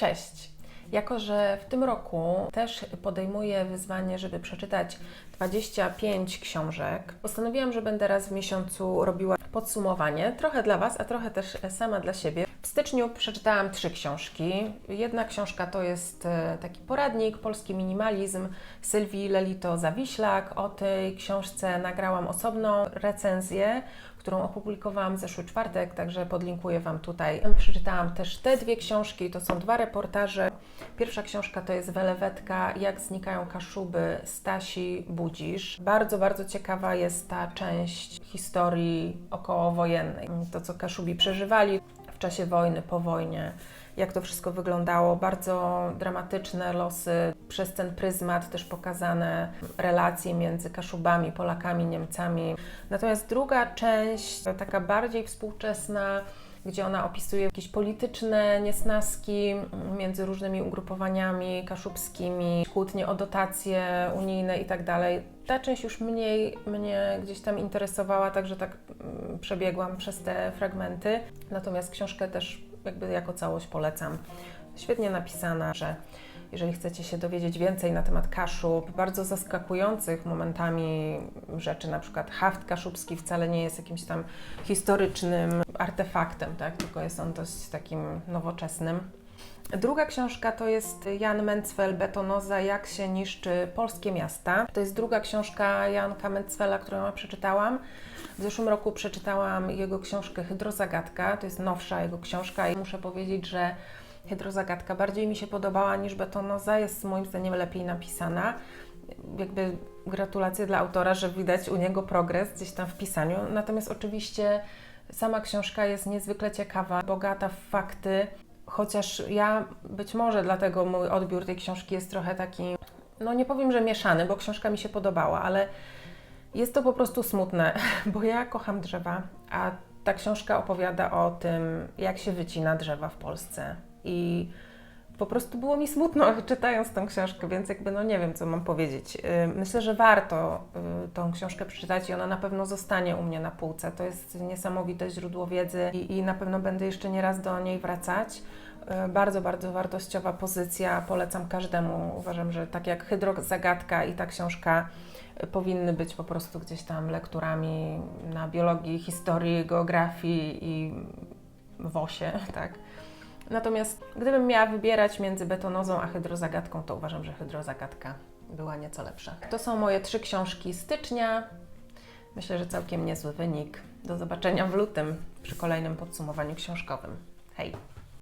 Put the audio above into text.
Cześć! Jako, że w tym roku też podejmuję wyzwanie, żeby przeczytać 25 książek, postanowiłam, że będę raz w miesiącu robiła podsumowanie, trochę dla Was, a trochę też sama dla siebie. Styczniu przeczytałam trzy książki. Jedna książka to jest e, taki poradnik Polski Minimalizm Sylwii Lelito Zawiślak. O tej książce nagrałam osobną recenzję, którą opublikowałam w zeszły czwartek, także podlinkuję Wam tutaj. Przeczytałam też te dwie książki, to są dwa reportaże. Pierwsza książka to jest Welewetka, jak znikają kaszuby Stasi Budzisz. Bardzo, bardzo ciekawa jest ta część historii okołowojennej. To, co Kaszubi przeżywali czasie wojny, po wojnie, jak to wszystko wyglądało. Bardzo dramatyczne losy, przez ten pryzmat też pokazane relacje między Kaszubami, Polakami, Niemcami. Natomiast druga część, taka bardziej współczesna, gdzie ona opisuje jakieś polityczne niesnaski między różnymi ugrupowaniami kaszubskimi, kłótnie o dotacje unijne i tak. Ta część już mniej mnie gdzieś tam interesowała, także tak mm, przebiegłam przez te fragmenty. Natomiast książkę też jakby jako całość polecam. Świetnie napisana, że jeżeli chcecie się dowiedzieć więcej na temat Kaszub, bardzo zaskakujących momentami rzeczy, na przykład haft kaszubski wcale nie jest jakimś tam historycznym artefaktem, tak? tylko jest on dość takim nowoczesnym. Druga książka to jest Jan Mencfel, Betonoza, jak się niszczy polskie miasta. To jest druga książka Janka Mencfela, którą ja przeczytałam. W zeszłym roku przeczytałam jego książkę Hydrozagadka, to jest nowsza jego książka i muszę powiedzieć, że Hydrozagadka bardziej mi się podobała niż Betonoza, jest moim zdaniem lepiej napisana. Jakby gratulacje dla autora, że widać u niego progres gdzieś tam w pisaniu. Natomiast oczywiście sama książka jest niezwykle ciekawa, bogata w fakty. Chociaż ja być może dlatego mój odbiór tej książki jest trochę taki, no nie powiem, że mieszany, bo książka mi się podobała, ale jest to po prostu smutne, bo ja kocham drzewa, a ta książka opowiada o tym, jak się wycina drzewa w Polsce. I po prostu było mi smutno czytając tą książkę, więc jakby no nie wiem, co mam powiedzieć. Yy, Myślę, że warto yy, tą książkę przeczytać i ona na pewno zostanie u mnie na półce. To jest niesamowite źródło wiedzy i, i na pewno będę jeszcze nie raz do niej wracać. Yy, Bardzo, bardzo wartościowa pozycja. Polecam każdemu. Uważam, że tak jak Hydrozagadka i ta książka y, powinny być po prostu gdzieś tam lekturami na biologii, historii, geografii i WOSie, tak. Natomiast gdybym miała wybierać między betonozą a hydrozagadką, to uważam, że hydrozagadka była nieco lepsza. To są moje trzy książki stycznia. Myślę, że całkiem niezły wynik. Do zobaczenia w lutym przy kolejnym podsumowaniu książkowym. Hej!